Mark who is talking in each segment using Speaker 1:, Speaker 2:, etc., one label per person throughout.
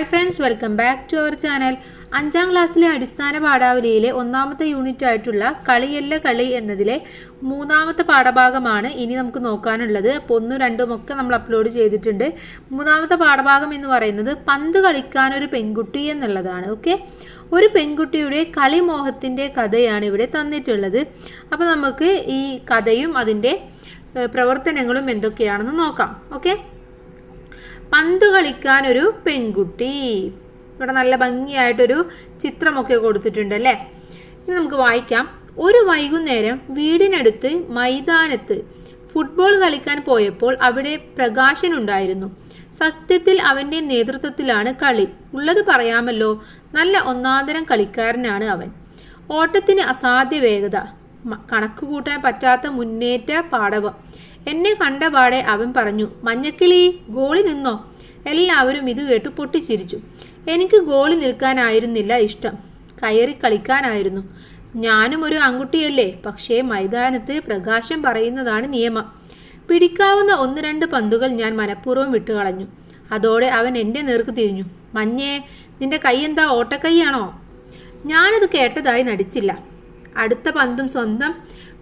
Speaker 1: hi friends welcome back to our channel അഞ്ചാം ക്ലാസ്സിലെ അടിസ്ഥാന പാഠാവലിയിലെ ഒന്നാമത്തെ യൂണിറ്റ് ആയിട്ടുള്ള കളിയല്ല കളി എന്നതിലെ മൂന്നാമത്തെ പാഠഭാഗമാണ് ഇനി നമുക്ക് നോക്കാനുള്ളത് അപ്പോൾ ഒന്നും രണ്ടും ഒക്കെ നമ്മൾ അപ്ലോഡ് ചെയ്തിട്ടുണ്ട് മൂന്നാമത്തെ പാഠഭാഗം എന്ന് പറയുന്നത് പന്ത് കളിക്കാൻ ഒരു പെൺകുട്ടി എന്നുള്ളതാണ് ഓക്കെ ഒരു പെൺകുട്ടിയുടെ കളിമോഹത്തിൻ്റെ കഥയാണ് ഇവിടെ തന്നിട്ടുള്ളത് അപ്പോൾ നമുക്ക് ഈ കഥയും അതിൻ്റെ പ്രവർത്തനങ്ങളും എന്തൊക്കെയാണെന്ന് നോക്കാം ഓക്കെ പന്ത് കളിക്കാൻ ഒരു പെൺകുട്ടി ഇവിടെ നല്ല ഭംഗിയായിട്ടൊരു ചിത്രമൊക്കെ കൊടുത്തിട്ടുണ്ട് അല്ലേ ഇനി നമുക്ക് വായിക്കാം ഒരു വൈകുന്നേരം വീടിനടുത്ത് മൈതാനത്ത് ഫുട്ബോൾ കളിക്കാൻ പോയപ്പോൾ അവിടെ പ്രകാശൻ ഉണ്ടായിരുന്നു സത്യത്തിൽ അവന്റെ നേതൃത്വത്തിലാണ് കളി ഉള്ളത് പറയാമല്ലോ നല്ല ഒന്നാന്തരം കളിക്കാരനാണ് അവൻ ഓട്ടത്തിന് അസാധ്യ വേഗത കൂട്ടാൻ പറ്റാത്ത മുന്നേറ്റ പാടവം എന്നെ കണ്ട പാടെ അവൻ പറഞ്ഞു മഞ്ഞക്കിളി ഗോളി നിന്നോ എല്ലാവരും ഇത് കേട്ട് പൊട്ടിച്ചിരിച്ചു എനിക്ക് ഗോളി നിൽക്കാനായിരുന്നില്ല ഇഷ്ടം കയറി കളിക്കാനായിരുന്നു ഞാനും ഒരു ആൺകുട്ടിയല്ലേ പക്ഷേ മൈതാനത്ത് പ്രകാശം പറയുന്നതാണ് നിയമം പിടിക്കാവുന്ന ഒന്ന് രണ്ട് പന്തുകൾ ഞാൻ മനഃപൂർവ്വം വിട്ടുകളഞ്ഞു അതോടെ അവൻ എൻ്റെ നേർക്ക് തിരിഞ്ഞു മഞ്ഞേ നിന്റെ കൈയെന്താ ഓട്ടക്കൈയാണോ ഞാനത് കേട്ടതായി നടിച്ചില്ല അടുത്ത പന്തും സ്വന്തം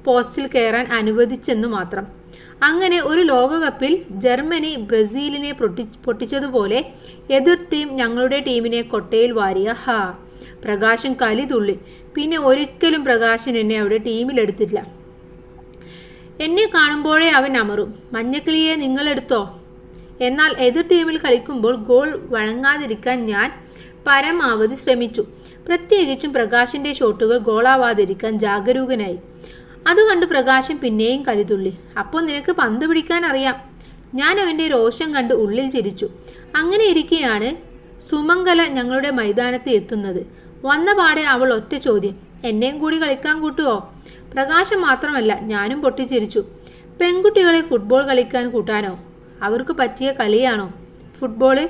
Speaker 1: പോസ്റ്റിൽ കയറാൻ അനുവദിച്ചെന്നു മാത്രം അങ്ങനെ ഒരു ലോകകപ്പിൽ ജർമ്മനി ബ്രസീലിനെ പൊട്ടി പൊട്ടിച്ചതുപോലെ എതിർ ടീം ഞങ്ങളുടെ ടീമിനെ കൊട്ടയിൽ വാരിയ ഹാ പ്രകാശൻ കലി തുള്ളി പിന്നെ ഒരിക്കലും പ്രകാശൻ എന്നെ അവിടെ ടീമിലെടുത്തില്ല എന്നെ കാണുമ്പോഴേ അവൻ അമറും മഞ്ഞക്കിളിയെ നിങ്ങളെടുത്തോ എന്നാൽ എതിർ ടീമിൽ കളിക്കുമ്പോൾ ഗോൾ വഴങ്ങാതിരിക്കാൻ ഞാൻ പരമാവധി ശ്രമിച്ചു പ്രത്യേകിച്ചും പ്രകാശിന്റെ ഷോട്ടുകൾ ഗോളാവാതിരിക്കാൻ ജാഗരൂകനായി അത് കണ്ട് പ്രകാശം പിന്നെയും കരുതുള്ളി അപ്പോൾ നിനക്ക് പന്ത് പിടിക്കാൻ അറിയാം ഞാൻ അവൻ്റെ രോഷം കണ്ട് ഉള്ളിൽ ചിരിച്ചു അങ്ങനെ ഇരിക്കെയാണ് സുമംഗല ഞങ്ങളുടെ മൈതാനത്ത് എത്തുന്നത് വന്ന പാടെ അവൾ ഒറ്റ ചോദ്യം എന്നെയും കൂടി കളിക്കാൻ കൂട്ടുവോ പ്രകാശം മാത്രമല്ല ഞാനും പൊട്ടിച്ചിരിച്ചു പെൺകുട്ടികളെ ഫുട്ബോൾ കളിക്കാൻ കൂട്ടാനോ അവർക്ക് പറ്റിയ കളിയാണോ ഫുട്ബോള്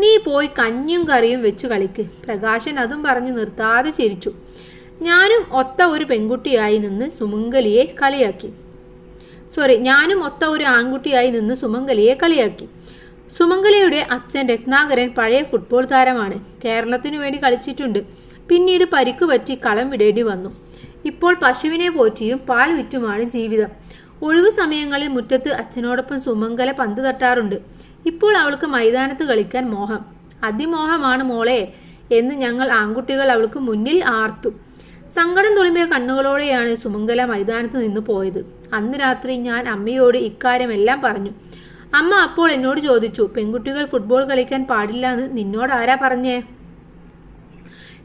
Speaker 1: നീ പോയി കഞ്ഞും കറിയും വെച്ച് കളിക്ക് പ്രകാശൻ അതും പറഞ്ഞ് നിർത്താതെ ചിരിച്ചു ഞാനും ഒത്ത ഒരു പെൺകുട്ടിയായി നിന്ന് സുമംഗലിയെ കളിയാക്കി സോറി ഞാനും ഒത്ത ഒരു ആൺകുട്ടിയായി നിന്ന് സുമംഗലിയെ കളിയാക്കി സുമംഗലിയുടെ അച്ഛൻ രത്നാകരൻ പഴയ ഫുട്ബോൾ താരമാണ് കേരളത്തിനു വേണ്ടി കളിച്ചിട്ടുണ്ട് പിന്നീട് പരിക്ക് പറ്റി കളം വിടേണ്ടി വന്നു ഇപ്പോൾ പശുവിനെ പോറ്റിയും പാൽ വിറ്റുമാണ് ജീവിതം ഒഴിവു സമയങ്ങളിൽ മുറ്റത്ത് അച്ഛനോടൊപ്പം സുമംഗല പന്ത് തട്ടാറുണ്ട് ഇപ്പോൾ അവൾക്ക് മൈതാനത്ത് കളിക്കാൻ മോഹം അതിമോഹമാണ് മോളെ എന്ന് ഞങ്ങൾ ആൺകുട്ടികൾ അവൾക്ക് മുന്നിൽ ആർത്തു സങ്കടം തുളുമ്പിയ കണ്ണുകളോടെയാണ് സുമംഗല മൈതാനത്ത് നിന്ന് പോയത് അന്ന് രാത്രി ഞാൻ അമ്മയോട് ഇക്കാര്യമെല്ലാം പറഞ്ഞു അമ്മ അപ്പോൾ എന്നോട് ചോദിച്ചു പെൺകുട്ടികൾ ഫുട്ബോൾ കളിക്കാൻ പാടില്ല എന്ന് നിന്നോട് ആരാ പറഞ്ഞേ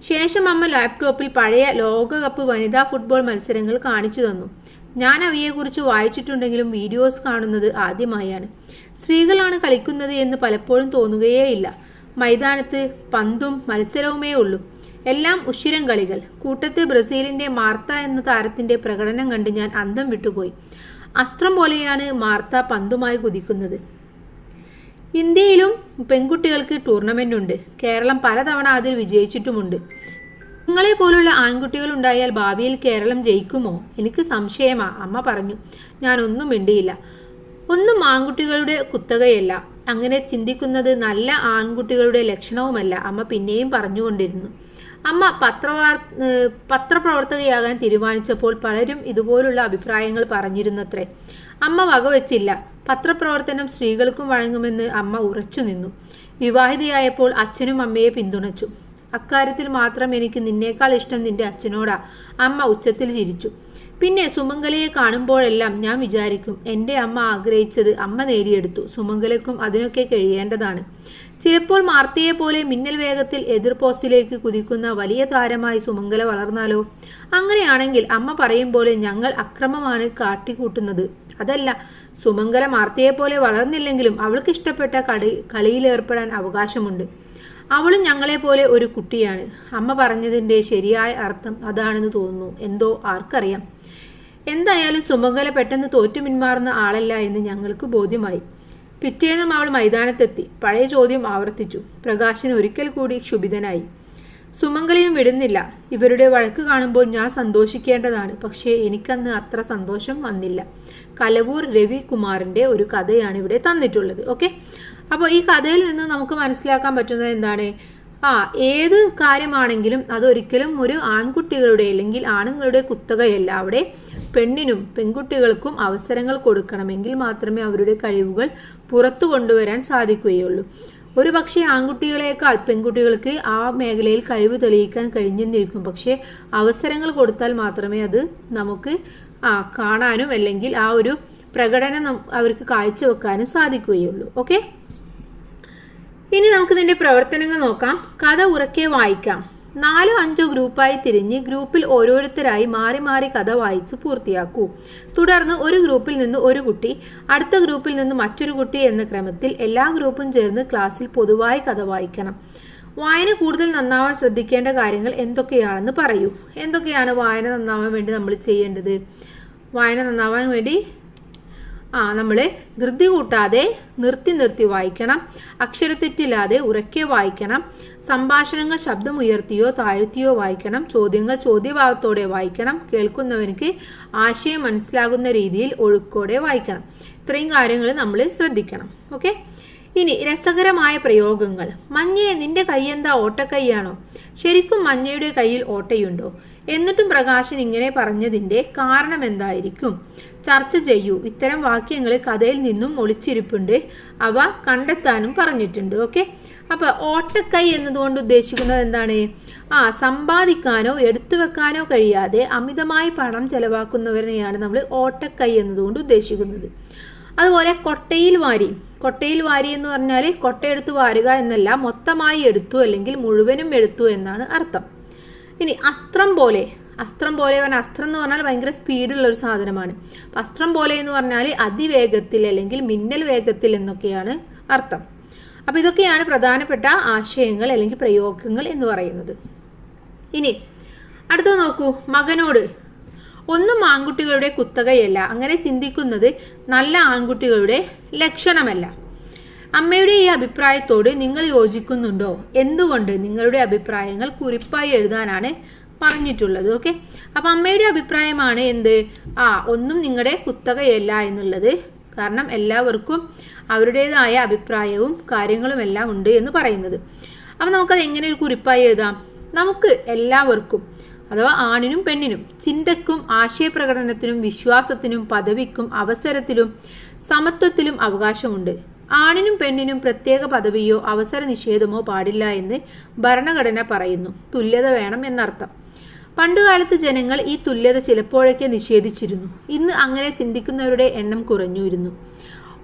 Speaker 1: ശേഷം അമ്മ ലാപ്ടോപ്പിൽ പഴയ ലോകകപ്പ് വനിതാ ഫുട്ബോൾ മത്സരങ്ങൾ കാണിച്ചു തന്നു ഞാൻ അവയെക്കുറിച്ച് വായിച്ചിട്ടുണ്ടെങ്കിലും വീഡിയോസ് കാണുന്നത് ആദ്യമായാണ് സ്ത്രീകളാണ് കളിക്കുന്നത് എന്ന് പലപ്പോഴും തോന്നുകയേയില്ല മൈതാനത്ത് പന്തും മത്സരവുമേ ഉള്ളൂ എല്ലാം ഉഷിരം കളികൾ കൂട്ടത്തിൽ ബ്രസീലിന്റെ മാർത്ത എന്ന താരത്തിന്റെ പ്രകടനം കണ്ട് ഞാൻ അന്തം വിട്ടുപോയി അസ്ത്രം പോലെയാണ് മാർത്ത പന്തുമായി കുതിക്കുന്നത് ഇന്ത്യയിലും പെൺകുട്ടികൾക്ക് ടൂർണമെന്റ് ഉണ്ട് കേരളം പലതവണ അതിൽ വിജയിച്ചിട്ടുമുണ്ട് നിങ്ങളെ പോലുള്ള ആൺകുട്ടികൾ ഉണ്ടായാൽ ഭാവിയിൽ കേരളം ജയിക്കുമോ എനിക്ക് സംശയമാ അമ്മ പറഞ്ഞു ഞാൻ ഒന്നും മിണ്ടിയില്ല ഒന്നും ആൺകുട്ടികളുടെ കുത്തകയല്ല അങ്ങനെ ചിന്തിക്കുന്നത് നല്ല ആൺകുട്ടികളുടെ ലക്ഷണവുമല്ല അമ്മ പിന്നെയും പറഞ്ഞുകൊണ്ടിരുന്നു അമ്മ പത്രവാർ പത്രപ്രവർത്തകയാകാൻ തീരുമാനിച്ചപ്പോൾ പലരും ഇതുപോലുള്ള അഭിപ്രായങ്ങൾ പറഞ്ഞിരുന്നത്രേ അമ്മ വകവെച്ചില്ല പത്രപ്രവർത്തനം സ്ത്രീകൾക്കും വഴങ്ങുമെന്ന് അമ്മ ഉറച്ചു നിന്നു വിവാഹിതയായപ്പോൾ അച്ഛനും അമ്മയെ പിന്തുണച്ചു അക്കാര്യത്തിൽ മാത്രം എനിക്ക് നിന്നേക്കാൾ ഇഷ്ടം നിന്റെ അച്ഛനോടാ അമ്മ ഉച്ചത്തിൽ ചിരിച്ചു പിന്നെ സുമംഗലയെ കാണുമ്പോഴെല്ലാം ഞാൻ വിചാരിക്കും എൻ്റെ അമ്മ ആഗ്രഹിച്ചത് അമ്മ നേടിയെടുത്തു സുമംഗലയ്ക്കും അതിനൊക്കെ കഴിയേണ്ടതാണ് ചിലപ്പോൾ മാർത്തയെ പോലെ മിന്നൽ വേഗത്തിൽ എതിർ പോസ്റ്റിലേക്ക് കുതിക്കുന്ന വലിയ താരമായി സുമംഗല വളർന്നാലോ അങ്ങനെയാണെങ്കിൽ അമ്മ പറയും പോലെ ഞങ്ങൾ അക്രമമാണ് കാട്ടിക്കൂട്ടുന്നത് അതല്ല സുമംഗല മാർത്തയെ പോലെ വളർന്നില്ലെങ്കിലും അവൾക്ക് ഇഷ്ടപ്പെട്ട കളി കളിയിലേർപ്പെടാൻ അവകാശമുണ്ട് അവളും ഞങ്ങളെ പോലെ ഒരു കുട്ടിയാണ് അമ്മ പറഞ്ഞതിൻ്റെ ശരിയായ അർത്ഥം അതാണെന്ന് തോന്നുന്നു എന്തോ ആർക്കറിയാം എന്തായാലും സുമംഗല പെട്ടെന്ന് തോറ്റു പിന്മാറുന്ന ആളല്ല എന്ന് ഞങ്ങൾക്ക് ബോധ്യമായി പിറ്റേന്നും അവൾ മൈതാനത്തെത്തി പഴയ ചോദ്യം ആവർത്തിച്ചു പ്രകാശൻ ഒരിക്കൽ കൂടി ക്ഷുഭിതനായി സുമംഗലയും വിടുന്നില്ല ഇവരുടെ വഴക്ക് കാണുമ്പോൾ ഞാൻ സന്തോഷിക്കേണ്ടതാണ് പക്ഷേ എനിക്കന്ന് അത്ര സന്തോഷം വന്നില്ല കലവൂർ രവികുമാറിന്റെ ഒരു കഥയാണ് ഇവിടെ തന്നിട്ടുള്ളത് ഓക്കെ അപ്പോൾ ഈ കഥയിൽ നിന്ന് നമുക്ക് മനസ്സിലാക്കാൻ പറ്റുന്നത് എന്താണ് ആ ഏത് കാര്യമാണെങ്കിലും അതൊരിക്കലും ഒരു ആൺകുട്ടികളുടെ അല്ലെങ്കിൽ ആണുങ്ങളുടെ കുത്തകയല്ല അവിടെ പെണ്ണിനും പെൺകുട്ടികൾക്കും അവസരങ്ങൾ കൊടുക്കണമെങ്കിൽ മാത്രമേ അവരുടെ കഴിവുകൾ പുറത്തു കൊണ്ടുവരാൻ സാധിക്കുകയുള്ളൂ ഒരു പക്ഷേ ആൺകുട്ടികളെക്കാൾ പെൺകുട്ടികൾക്ക് ആ മേഖലയിൽ കഴിവ് തെളിയിക്കാൻ കഴിഞ്ഞെന്നിരിക്കും പക്ഷേ അവസരങ്ങൾ കൊടുത്താൽ മാത്രമേ അത് നമുക്ക് ആ കാണാനും അല്ലെങ്കിൽ ആ ഒരു പ്രകടനം അവർക്ക് കാഴ്ചവെക്കാനും സാധിക്കുകയുള്ളൂ ഓക്കെ ഇനി നമുക്ക് ഇതിന്റെ പ്രവർത്തനങ്ങൾ നോക്കാം കഥ ഉറക്കെ വായിക്കാം നാലോ അഞ്ചോ ഗ്രൂപ്പായി തിരിഞ്ഞ് ഗ്രൂപ്പിൽ ഓരോരുത്തരായി മാറി മാറി കഥ വായിച്ച് പൂർത്തിയാക്കൂ തുടർന്ന് ഒരു ഗ്രൂപ്പിൽ നിന്ന് ഒരു കുട്ടി അടുത്ത ഗ്രൂപ്പിൽ നിന്ന് മറ്റൊരു കുട്ടി എന്ന ക്രമത്തിൽ എല്ലാ ഗ്രൂപ്പും ചേർന്ന് ക്ലാസ്സിൽ പൊതുവായി കഥ വായിക്കണം വായന കൂടുതൽ നന്നാവാൻ ശ്രദ്ധിക്കേണ്ട കാര്യങ്ങൾ എന്തൊക്കെയാണെന്ന് പറയൂ എന്തൊക്കെയാണ് വായന നന്നാവാൻ വേണ്ടി നമ്മൾ ചെയ്യേണ്ടത് വായന നന്നാവാൻ വേണ്ടി ആ നമ്മൾ ധൃതി കൂട്ടാതെ നിർത്തി നിർത്തി വായിക്കണം അക്ഷരത്തെറ്റില്ലാതെ ഉറക്കെ വായിക്കണം സംഭാഷണങ്ങൾ ശബ്ദമുയർത്തിയോ താഴ്ത്തിയോ വായിക്കണം ചോദ്യങ്ങൾ ചോദ്യഭാവത്തോടെ വായിക്കണം കേൾക്കുന്നവർക്ക് ആശയം മനസ്സിലാകുന്ന രീതിയിൽ ഒഴുക്കോടെ വായിക്കണം ഇത്രയും കാര്യങ്ങൾ നമ്മൾ ശ്രദ്ധിക്കണം ഓക്കെ ഇനി രസകരമായ പ്രയോഗങ്ങൾ മഞ്ഞയെ നിന്റെ എന്താ ഓട്ടക്കൈയാണോ ശരിക്കും മഞ്ഞയുടെ കയ്യിൽ ഓട്ടയുണ്ടോ എന്നിട്ടും പ്രകാശൻ ഇങ്ങനെ പറഞ്ഞതിന്റെ കാരണം എന്തായിരിക്കും ചർച്ച ചെയ്യൂ ഇത്തരം വാക്യങ്ങൾ കഥയിൽ നിന്നും ഒളിച്ചിരിപ്പുണ്ട് അവ കണ്ടെത്താനും പറഞ്ഞിട്ടുണ്ട് ഓക്കെ അപ്പോൾ ഓട്ടക്കൈ എന്നതുകൊണ്ട് ഉദ്ദേശിക്കുന്നത് എന്താണ് ആ സമ്പാദിക്കാനോ എടുത്തു വെക്കാനോ കഴിയാതെ അമിതമായി പണം ചെലവാക്കുന്നവരെയാണ് നമ്മൾ ഓട്ടക്കൈ എന്നതുകൊണ്ട് ഉദ്ദേശിക്കുന്നത് അതുപോലെ കൊട്ടയിൽ വാരി കൊട്ടയിൽ വാരി എന്ന് പറഞ്ഞാൽ കൊട്ടയെടുത്ത് വാരുക എന്നല്ല മൊത്തമായി എടുത്തു അല്ലെങ്കിൽ മുഴുവനും എടുത്തു എന്നാണ് അർത്ഥം ഇനി അസ്ത്രം പോലെ അസ്ത്രം പോലെ പറഞ്ഞാൽ അസ്ത്രം എന്ന് പറഞ്ഞാൽ ഭയങ്കര സ്പീഡുള്ള ഒരു സാധനമാണ് അസ്ത്രം പോലെ എന്ന് പറഞ്ഞാൽ അതിവേഗത്തിൽ അല്ലെങ്കിൽ മിന്നൽ വേഗത്തിൽ എന്നൊക്കെയാണ് അർത്ഥം അപ്പോൾ ഇതൊക്കെയാണ് പ്രധാനപ്പെട്ട ആശയങ്ങൾ അല്ലെങ്കിൽ പ്രയോഗങ്ങൾ എന്ന് പറയുന്നത് ഇനി അടുത്ത നോക്കൂ മകനോട് ഒന്നും ആൺകുട്ടികളുടെ കുത്തകയല്ല അങ്ങനെ ചിന്തിക്കുന്നത് നല്ല ആൺകുട്ടികളുടെ ലക്ഷണമല്ല അമ്മയുടെ ഈ അഭിപ്രായത്തോട് നിങ്ങൾ യോജിക്കുന്നുണ്ടോ എന്തുകൊണ്ട് നിങ്ങളുടെ അഭിപ്രായങ്ങൾ കുറിപ്പായി എഴുതാനാണ് പറഞ്ഞിട്ടുള്ളത് ഓക്കെ അപ്പം അമ്മയുടെ അഭിപ്രായമാണ് എന്ത് ആ ഒന്നും നിങ്ങളുടെ കുത്തകയല്ല എന്നുള്ളത് കാരണം എല്ലാവർക്കും അവരുടേതായ അഭിപ്രായവും കാര്യങ്ങളും എല്ലാം ഉണ്ട് എന്ന് പറയുന്നത് അപ്പം നമുക്കത് എങ്ങനെ ഒരു കുറിപ്പായി എഴുതാം നമുക്ക് എല്ലാവർക്കും അഥവാ ആണിനും പെണ്ണിനും ചിന്തക്കും ആശയപ്രകടനത്തിനും വിശ്വാസത്തിനും പദവിക്കും അവസരത്തിലും സമത്വത്തിലും അവകാശമുണ്ട് ആണിനും പെണ്ണിനും പ്രത്യേക പദവിയോ അവസര നിഷേധമോ പാടില്ല എന്ന് ഭരണഘടന പറയുന്നു തുല്യത വേണം എന്നർത്ഥം പണ്ടുകാലത്ത് ജനങ്ങൾ ഈ തുല്യത ചിലപ്പോഴൊക്കെ നിഷേധിച്ചിരുന്നു ഇന്ന് അങ്ങനെ ചിന്തിക്കുന്നവരുടെ എണ്ണം കുറഞ്ഞുവരുന്നു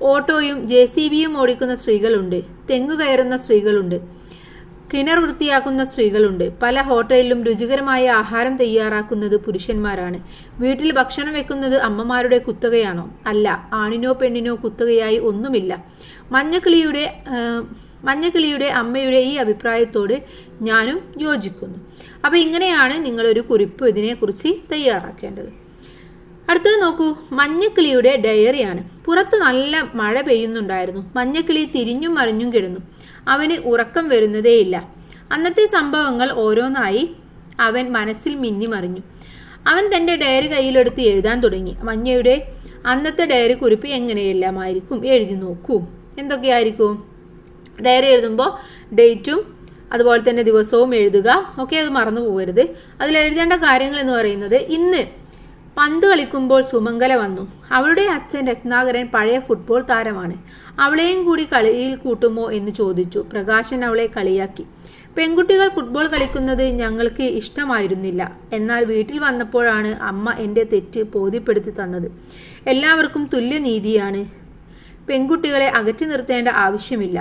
Speaker 1: ഓട്ടോയും ജെ സി ബിയും ഓടിക്കുന്ന സ്ത്രീകളുണ്ട് തെങ്ങു കയറുന്ന സ്ത്രീകളുണ്ട് കിണർ വൃത്തിയാക്കുന്ന സ്ത്രീകളുണ്ട് പല ഹോട്ടലിലും രുചികരമായ ആഹാരം തയ്യാറാക്കുന്നത് പുരുഷന്മാരാണ് വീട്ടിൽ ഭക്ഷണം വെക്കുന്നത് അമ്മമാരുടെ കുത്തകയാണോ അല്ല ആണിനോ പെണ്ണിനോ കുത്തകയായി ഒന്നുമില്ല മഞ്ഞക്കിളിയുടെ മഞ്ഞക്കിളിയുടെ അമ്മയുടെ ഈ അഭിപ്രായത്തോട് ഞാനും യോജിക്കുന്നു അപ്പോൾ ഇങ്ങനെയാണ് നിങ്ങളൊരു കുറിപ്പ് ഇതിനെക്കുറിച്ച് തയ്യാറാക്കേണ്ടത് അടുത്തത് നോക്കൂ മഞ്ഞക്കിളിയുടെ ഡയറിയാണ് പുറത്ത് നല്ല മഴ പെയ്യുന്നുണ്ടായിരുന്നു മഞ്ഞക്കിളി തിരിഞ്ഞും മറിഞ്ഞും കിടന്നു അവന് ഉറക്കം വരുന്നതേയില്ല അന്നത്തെ സംഭവങ്ങൾ ഓരോന്നായി അവൻ മനസ്സിൽ മിന്നി മറിഞ്ഞു അവൻ തൻ്റെ ഡയറി കയ്യിലെടുത്ത് എഴുതാൻ തുടങ്ങി മഞ്ഞയുടെ അന്നത്തെ ഡയറി കുറിപ്പ് എങ്ങനെയെല്ലാമായിരിക്കും എഴുതി നോക്കൂ എന്തൊക്കെയായിരിക്കും ഡയറി എഴുതുമ്പോൾ ഡേറ്റും അതുപോലെ തന്നെ ദിവസവും എഴുതുക ഓക്കെ അത് മറന്നു പോകരുത് അതിൽ എഴുതേണ്ട കാര്യങ്ങൾ എന്ന് പറയുന്നത് ഇന്ന് പന്ത് കളിക്കുമ്പോൾ സുമംഗല വന്നു അവളുടെ അച്ഛൻ രത്നാകരൻ പഴയ ഫുട്ബോൾ താരമാണ് അവളെയും കൂടി കളിയിൽ കൂട്ടുമോ എന്ന് ചോദിച്ചു പ്രകാശൻ അവളെ കളിയാക്കി പെൺകുട്ടികൾ ഫുട്ബോൾ കളിക്കുന്നത് ഞങ്ങൾക്ക് ഇഷ്ടമായിരുന്നില്ല എന്നാൽ വീട്ടിൽ വന്നപ്പോഴാണ് അമ്മ എൻ്റെ തെറ്റ് ബോധ്യപ്പെടുത്തി തന്നത് എല്ലാവർക്കും തുല്യനീതിയാണ് പെൺകുട്ടികളെ അകറ്റി നിർത്തേണ്ട ആവശ്യമില്ല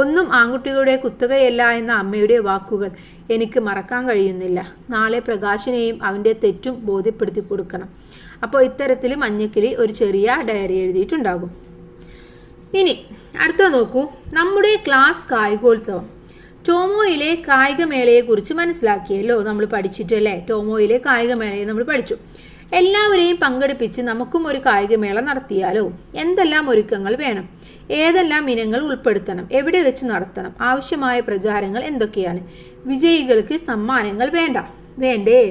Speaker 1: ഒന്നും ആൺകുട്ടികളുടെ കുത്തുകയല്ല എന്ന അമ്മയുടെ വാക്കുകൾ എനിക്ക് മറക്കാൻ കഴിയുന്നില്ല നാളെ പ്രകാശിനെയും അവൻ്റെ തെറ്റും ബോധ്യപ്പെടുത്തി കൊടുക്കണം അപ്പോൾ ഇത്തരത്തിൽ മഞ്ഞക്കിളി ഒരു ചെറിയ ഡയറി എഴുതിയിട്ടുണ്ടാകും ഇനി അടുത്ത നോക്കൂ നമ്മുടെ ക്ലാസ് കായികോത്സവം ടോമോയിലെ കായികമേളയെക്കുറിച്ച് മനസ്സിലാക്കിയല്ലോ നമ്മൾ പഠിച്ചിട്ട് അല്ലേ ടോമോയിലെ കായികമേളയെ നമ്മൾ പഠിച്ചു എല്ലാവരെയും പങ്കെടുപ്പിച്ച് നമുക്കും ഒരു കായികമേള നടത്തിയാലോ എന്തെല്ലാം ഒരുക്കങ്ങൾ വേണം ഏതെല്ലാം ഇനങ്ങൾ ഉൾപ്പെടുത്തണം എവിടെ വെച്ച് നടത്തണം ആവശ്യമായ പ്രചാരങ്ങൾ എന്തൊക്കെയാണ് വിജയികൾക്ക് സമ്മാനങ്ങൾ വേണ്ട വേണ്ടേ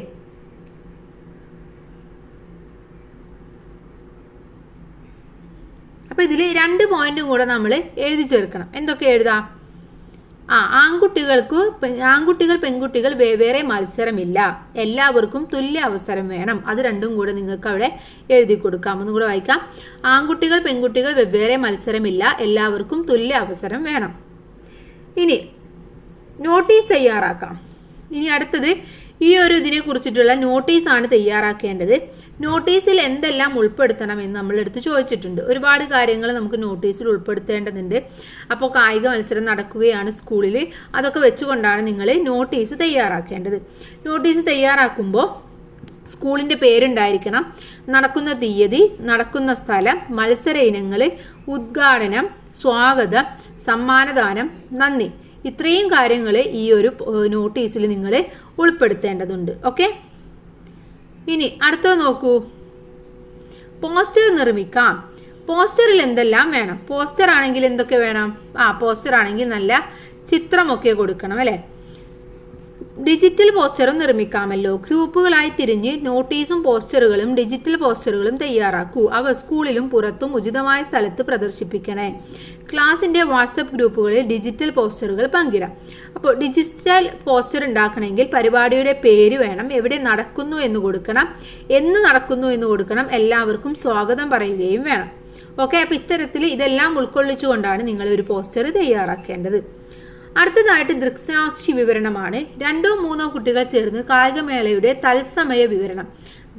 Speaker 1: അപ്പൊ ഇതിൽ രണ്ട് പോയിന്റും കൂടെ നമ്മൾ എഴുതി ചേർക്കണം എന്തൊക്കെ എഴുതാം ആ ആൺകുട്ടികൾക്ക് ആൺകുട്ടികൾ പെൺകുട്ടികൾ വേറെ മത്സരമില്ല എല്ലാവർക്കും തുല്യ അവസരം വേണം അത് രണ്ടും കൂടെ നിങ്ങൾക്ക് അവിടെ എഴുതി കൊടുക്കാം ഒന്നും കൂടെ വായിക്കാം ആൺകുട്ടികൾ പെൺകുട്ടികൾ വെവ്വേറെ മത്സരമില്ല എല്ലാവർക്കും തുല്യ അവസരം വേണം ഇനി നോട്ടീസ് തയ്യാറാക്കാം ഇനി അടുത്തത് ഈ ഒരു ഇതിനെ കുറിച്ചിട്ടുള്ള നോട്ടീസാണ് തയ്യാറാക്കേണ്ടത് നോട്ടീസിൽ എന്തെല്ലാം ഉൾപ്പെടുത്തണം എന്ന് നമ്മളെടുത്ത് ചോദിച്ചിട്ടുണ്ട് ഒരുപാട് കാര്യങ്ങൾ നമുക്ക് നോട്ടീസിൽ ഉൾപ്പെടുത്തേണ്ടതുണ്ട് അപ്പോൾ കായിക മത്സരം നടക്കുകയാണ് സ്കൂളിൽ അതൊക്കെ വെച്ചുകൊണ്ടാണ് നിങ്ങൾ നോട്ടീസ് തയ്യാറാക്കേണ്ടത് നോട്ടീസ് തയ്യാറാക്കുമ്പോൾ സ്കൂളിൻ്റെ പേരുണ്ടായിരിക്കണം നടക്കുന്ന തീയതി നടക്കുന്ന സ്ഥലം മത്സര ഇനങ്ങൾ ഉദ്ഘാടനം സ്വാഗതം സമ്മാനദാനം നന്ദി ഇത്രയും കാര്യങ്ങൾ ഈ ഒരു നോട്ടീസിൽ നിങ്ങൾ ഉൾപ്പെടുത്തേണ്ടതുണ്ട് ഓക്കെ ഇനി അടുത്തത് നോക്കൂ പോസ്റ്റർ നിർമ്മിക്കാം പോസ്റ്ററിൽ എന്തെല്ലാം വേണം പോസ്റ്റർ ആണെങ്കിൽ എന്തൊക്കെ വേണം ആ പോസ്റ്റർ ആണെങ്കിൽ നല്ല ചിത്രമൊക്കെ കൊടുക്കണം അല്ലേ ഡിജിറ്റൽ പോസ്റ്ററും നിർമ്മിക്കാമല്ലോ ഗ്രൂപ്പുകളായി തിരിഞ്ഞ് നോട്ടീസും പോസ്റ്ററുകളും ഡിജിറ്റൽ പോസ്റ്ററുകളും തയ്യാറാക്കൂ അവ സ്കൂളിലും പുറത്തും ഉചിതമായ സ്ഥലത്ത് പ്രദർശിപ്പിക്കണേ ക്ലാസിന്റെ വാട്സപ്പ് ഗ്രൂപ്പുകളിൽ ഡിജിറ്റൽ പോസ്റ്ററുകൾ പങ്കിടാം അപ്പോൾ ഡിജിറ്റൽ പോസ്റ്റർ ഉണ്ടാക്കണമെങ്കിൽ പരിപാടിയുടെ പേര് വേണം എവിടെ നടക്കുന്നു എന്ന് കൊടുക്കണം എന്ന് നടക്കുന്നു എന്ന് കൊടുക്കണം എല്ലാവർക്കും സ്വാഗതം പറയുകയും വേണം ഓക്കെ അപ്പോൾ ഇത്തരത്തിൽ ഇതെല്ലാം ഉൾക്കൊള്ളിച്ചുകൊണ്ടാണ് നിങ്ങൾ ഒരു പോസ്റ്റർ തയ്യാറാക്കേണ്ടത് അടുത്തതായിട്ട് ദൃക്സാക്ഷി വിവരണമാണ് രണ്ടോ മൂന്നോ കുട്ടികൾ ചേർന്ന് കായികമേളയുടെ തത്സമയ വിവരണം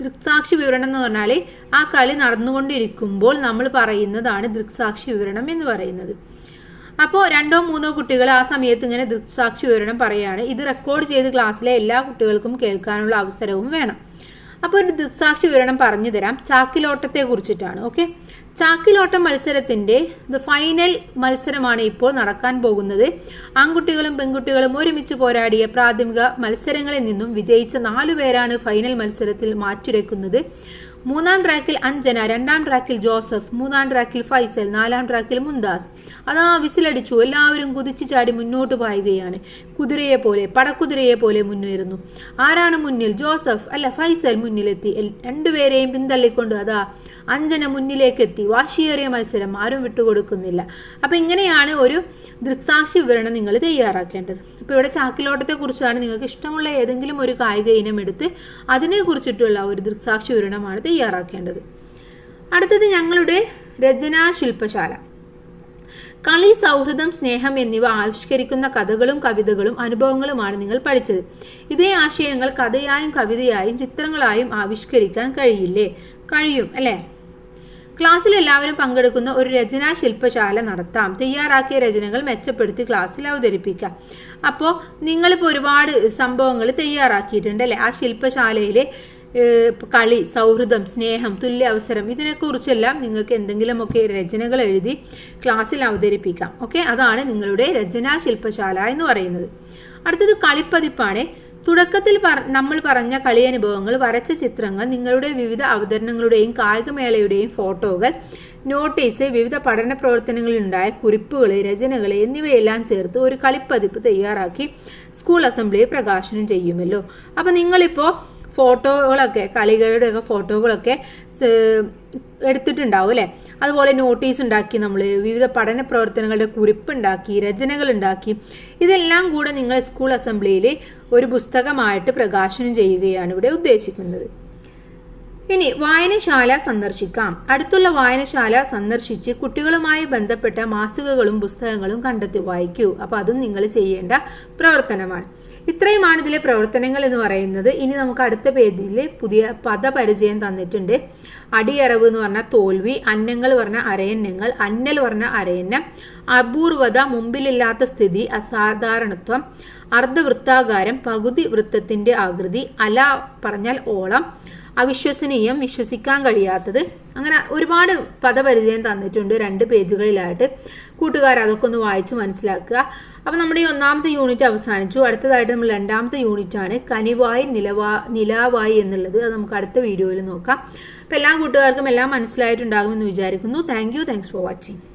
Speaker 1: ദൃക്സാക്ഷി വിവരണം എന്ന് പറഞ്ഞാൽ ആ കളി നടന്നുകൊണ്ടിരിക്കുമ്പോൾ നമ്മൾ പറയുന്നതാണ് ദൃക്സാക്ഷി വിവരണം എന്ന് പറയുന്നത് അപ്പോൾ രണ്ടോ മൂന്നോ കുട്ടികൾ ആ സമയത്ത് ഇങ്ങനെ ദൃക്സാക്ഷി വിവരണം പറയുകയാണ് ഇത് റെക്കോർഡ് ചെയ്ത് ക്ലാസ്സിലെ എല്ലാ കുട്ടികൾക്കും കേൾക്കാനുള്ള അവസരവും വേണം അപ്പോൾ ഒരു ദൃക്സാക്ഷി വിവരണം പറഞ്ഞു തരാം ചാക്കിലോട്ടത്തെ കുറിച്ചിട്ടാണ് ഓക്കെ ചാക്കിലോട്ടം മത്സരത്തിന്റെ ഫൈനൽ മത്സരമാണ് ഇപ്പോൾ നടക്കാൻ പോകുന്നത് ആൺകുട്ടികളും പെൺകുട്ടികളും ഒരുമിച്ച് പോരാടിയ പ്രാഥമിക മത്സരങ്ങളിൽ നിന്നും വിജയിച്ച നാലുപേരാണ് ഫൈനൽ മത്സരത്തിൽ മാറ്റുരയ്ക്കുന്നത് മൂന്നാം ട്രാക്കിൽ അഞ്ജന രണ്ടാം ട്രാക്കിൽ ജോസഫ് മൂന്നാം ട്രാക്കിൽ ഫൈസൽ നാലാം ട്രാക്കിൽ മുന്താസ് അതാ വിസിലടിച്ചു എല്ലാവരും കുതിച്ചു ചാടി മുന്നോട്ട് പായുകയാണ് കുതിരയെ പോലെ പടക്കുതിരയെ പോലെ മുന്നേറുന്നു ആരാണ് മുന്നിൽ ജോസഫ് അല്ല ഫൈസൽ മുന്നിലെത്തി രണ്ടുപേരെയും പിന്തള്ളിക്കൊണ്ട് അതാ അഞ്ജന മുന്നിലേക്കെത്തി വാശിയേറിയ മത്സരം ആരും വിട്ടുകൊടുക്കുന്നില്ല അപ്പോൾ ഇങ്ങനെയാണ് ഒരു ദൃക്സാക്ഷി വിവരണം നിങ്ങൾ തയ്യാറാക്കേണ്ടത് അപ്പോൾ ഇവിടെ ചാക്കിലോട്ടത്തെക്കുറിച്ചാണ് നിങ്ങൾക്ക് ഇഷ്ടമുള്ള ഏതെങ്കിലും ഒരു കായിക ഇനം എടുത്ത് അതിനെക്കുറിച്ചിട്ടുള്ള ഒരു ദൃക്സാക്ഷി വിവരണമാണ് തയ്യാറാക്കേണ്ടത് അടുത്തത് ഞങ്ങളുടെ രചനാ ശില്പശാല കളി സൗഹൃദം സ്നേഹം എന്നിവ ആവിഷ്കരിക്കുന്ന കഥകളും കവിതകളും അനുഭവങ്ങളുമാണ് നിങ്ങൾ പഠിച്ചത് ഇതേ ആശയങ്ങൾ കഥയായും കവിതയായും ചിത്രങ്ങളായും ആവിഷ്കരിക്കാൻ കഴിയില്ലേ കഴിയും അല്ലേ ക്ലാസ്സിൽ എല്ലാവരും പങ്കെടുക്കുന്ന ഒരു രചനാ ശില്പശാല നടത്താം തയ്യാറാക്കിയ രചനകൾ മെച്ചപ്പെടുത്തി ക്ലാസ്സിൽ അവതരിപ്പിക്കാം അപ്പോൾ നിങ്ങളിപ്പോൾ ഒരുപാട് സംഭവങ്ങൾ തയ്യാറാക്കിയിട്ടുണ്ട് അല്ലേ ആ ശില്പശാലയിലെ കളി സൗഹൃദം സ്നേഹം തുല്യ അവസരം ഇതിനെക്കുറിച്ചെല്ലാം നിങ്ങൾക്ക് എന്തെങ്കിലുമൊക്കെ രചനകൾ എഴുതി ക്ലാസ്സിൽ അവതരിപ്പിക്കാം ഓക്കെ അതാണ് നിങ്ങളുടെ രചനാ ശില്പശാല എന്ന് പറയുന്നത് അടുത്തത് കളിപ്പതിപ്പാണ് തുടക്കത്തിൽ നമ്മൾ പറഞ്ഞ കളി അനുഭവങ്ങൾ വരച്ച ചിത്രങ്ങൾ നിങ്ങളുടെ വിവിധ അവതരണങ്ങളുടെയും കായികമേളയുടെയും ഫോട്ടോകൾ നോട്ടീസ് വിവിധ പഠന പ്രവർത്തനങ്ങളിലുണ്ടായ കുറിപ്പുകൾ രചനകൾ എന്നിവയെല്ലാം ചേർത്ത് ഒരു കളിപ്പതിപ്പ് തയ്യാറാക്കി സ്കൂൾ അസംബ്ലിയിൽ പ്രകാശനം ചെയ്യുമല്ലോ അപ്പോൾ നിങ്ങളിപ്പോൾ ഫോട്ടോകളൊക്കെ ഒക്കെ ഫോട്ടോകളൊക്കെ എടുത്തിട്ടുണ്ടാവും അല്ലേ അതുപോലെ നോട്ടീസ് ഉണ്ടാക്കി നമ്മൾ വിവിധ പഠന പ്രവർത്തനങ്ങളുടെ ഉണ്ടാക്കി രചനകൾ ഉണ്ടാക്കി ഇതെല്ലാം കൂടെ നിങ്ങൾ സ്കൂൾ അസംബ്ലിയിൽ ഒരു പുസ്തകമായിട്ട് പ്രകാശനം ചെയ്യുകയാണ് ഇവിടെ ഉദ്ദേശിക്കുന്നത് ഇനി വായനശാല സന്ദർശിക്കാം അടുത്തുള്ള വായനശാല സന്ദർശിച്ച് കുട്ടികളുമായി ബന്ധപ്പെട്ട മാസികകളും പുസ്തകങ്ങളും കണ്ടെത്തി വായിക്കൂ അപ്പോൾ അതും നിങ്ങൾ ചെയ്യേണ്ട പ്രവർത്തനമാണ് ഇത്രയുമാണ് ഇതിലെ പ്രവർത്തനങ്ങൾ എന്ന് പറയുന്നത് ഇനി നമുക്ക് അടുത്ത പേജിൽ പുതിയ പദപരിചയം തന്നിട്ടുണ്ട് അടിയറവ് എന്ന് പറഞ്ഞാൽ തോൽവി അന്നങ്ങൾ പറഞ്ഞ അരയന്നങ്ങൾ അന്നൽ പറഞ്ഞ അരയന്നം അപൂർവത മുമ്പിലില്ലാത്ത സ്ഥിതി അസാധാരണത്വം അർദ്ധവൃത്താകാരം പകുതി വൃത്തത്തിന്റെ ആകൃതി അല പറഞ്ഞാൽ ഓളം അവിശ്വസനീയം വിശ്വസിക്കാൻ കഴിയാത്തത് അങ്ങനെ ഒരുപാട് പദപരിചയം തന്നിട്ടുണ്ട് രണ്ട് പേജുകളിലായിട്ട് കൂട്ടുകാർ അതൊക്കെ ഒന്ന് വായിച്ചു മനസ്സിലാക്കുക അപ്പോൾ നമ്മുടെ ഈ ഒന്നാമത്തെ യൂണിറ്റ് അവസാനിച്ചു അടുത്തതായിട്ട് നമ്മൾ രണ്ടാമത്തെ യൂണിറ്റാണ് കനിവായി നിലവാ നിലാവായി എന്നുള്ളത് അത് നമുക്ക് അടുത്ത വീഡിയോയിൽ നോക്കാം അപ്പോൾ എല്ലാ കൂട്ടുകാർക്കും എല്ലാം മനസ്സിലായിട്ടുണ്ടാകുമെന്ന് വിചാരിക്കുന്നു thank you thanks for watching